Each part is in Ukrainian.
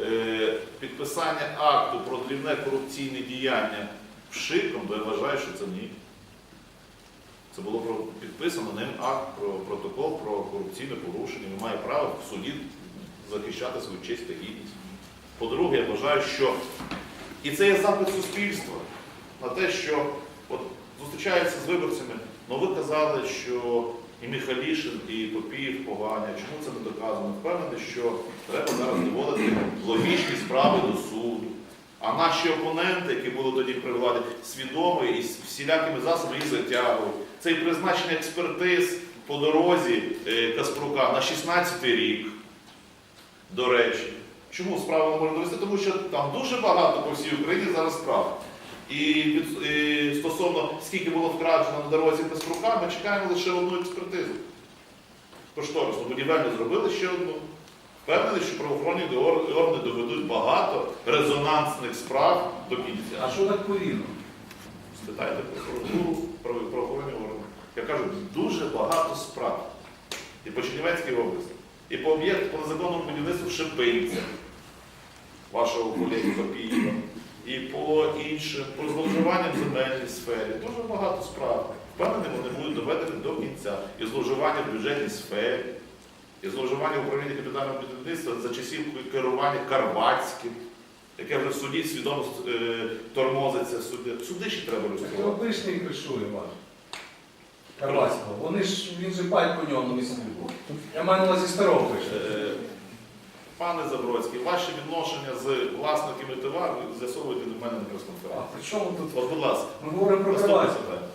е, підписання акту про дрібне корупційне діяння вшиком, то я вважаю, що це ні. Це було підписано ним акт про протокол про корупційне порушення. Він має право в суді захищати свою честь та гідність. По-друге, я вважаю, що і це є запит суспільства на те, що от зустрічаються з виборцями, ну ви казали, що і Михалішин, і Попіїв погані. Чому це не доказано? Впевнений, що треба зараз доводити логічні справи до суду. А наші опоненти, які були тоді при владі, свідомо і всілякими засобами їх затягують. Це і призначення експертиз по дорозі е, Каспрука на 16-й рік, до речі. Чому справа не можна довести? Тому що там дуже багато по всій Україні зараз справ. І, стосовно скільки було вкрадено на дорозі Каспрука, ми чекаємо лише одну експертизу. Кошторисну будівельну зробили ще одну. Впевнений, що правоохоронні органи доведуть багато резонансних справ до кінця. А що так повільно? Спитайте прокуратуру, право- правоохоронні органи. Я кажу, дуже багато справ. І по Чернівецькій області, і по об'єкту по незаконному будівництву Шипинця, вашого колеги Папієва, і по іншим, по зловживанням в земельній сфері. Дуже багато справ. Впевнений, вони будуть доведені до кінця. І зловживання в бюджетній сфері, і зловживання управління капітального будівництва за часів керування Карватським, яке вже в суді свідомо е, тормозиться суди. Суди ще треба Так розкривати. обичний кришує ваш. Карвацького. Вони ж, він же батько нього на місці був. Я маю на увазі старого кришує. Е, Пане Забродський, ваші відношення з власниками товару з'ясовуйте до мене на прес-конференції. при чому тут? От, будь ласка, Ми говоримо про наступне питання.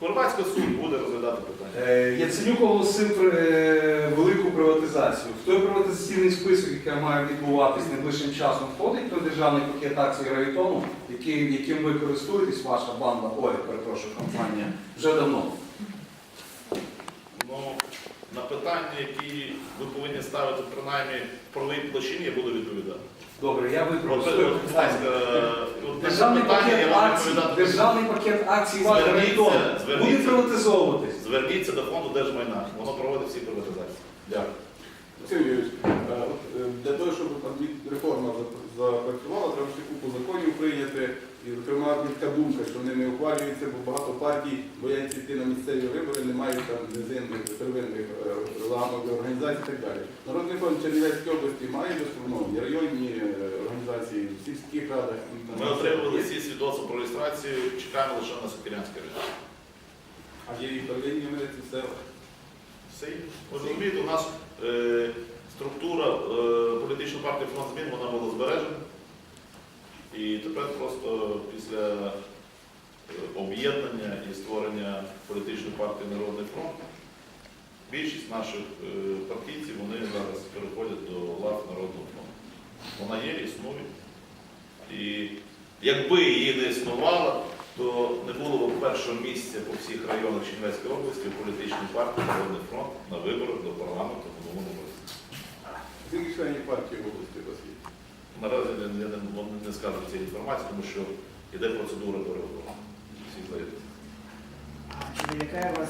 Хорватський суд буде розглядати питання. Е, Яценюк оголосив е, велику приватизацію. В той приватизаційний список, який має відбуватись найближчим часом, входить той державний пакет акцій Гравітону, який, яким ви користуєтесь, ваша банда, ой, перепрошую, компанія, вже давно. На питання, які ви повинні ставити принаймні в правовій площині, я буду відповідати. Добре, я От, виправлю своє будь питання. ласка, от Державний питання я пакет вам акцій, відповідати. державний пакет акцій Зверніться, буде зверніться. приватизовуватись. Зверніться до фонду держмайна, воно проводить всі приватизації. Дякую. Василь Юрійович, е, е, для того, щоб там реформа запрацювала, треба ще купу законів прийняти. І, зокрема, така думка, що вони не ухвалюються, бо багато партій бояться йти на місцеві вибори, не мають там низинних, первинних е, ламок, організацій і так далі. Народний фонд Чернівецької області має безформовані районні е, організації в сільських радах. Ми отримали всі свідоцтва про реєстрацію, чекаємо лише на Сокирянське рішення. А є і первинні милиці села. Все. Розумієте, у нас е, структура е, політичної партії фронт змін вона була збережена. І тепер просто після об'єднання і створення політичної партії Народний фронт більшість наших е, партійців вони зараз переходять до лав Народного фронту. Вона є, існує. І якби її не існувало, то не було б першого місця по всіх районах Чернівецької області у політичній партії Народний фронт на виборах до парламенту в новому році. Скільки членів партії області у вас є? Наразі я не, не скажу цієї інформації, тому що йде процедура переговору. Знаєте. Яка у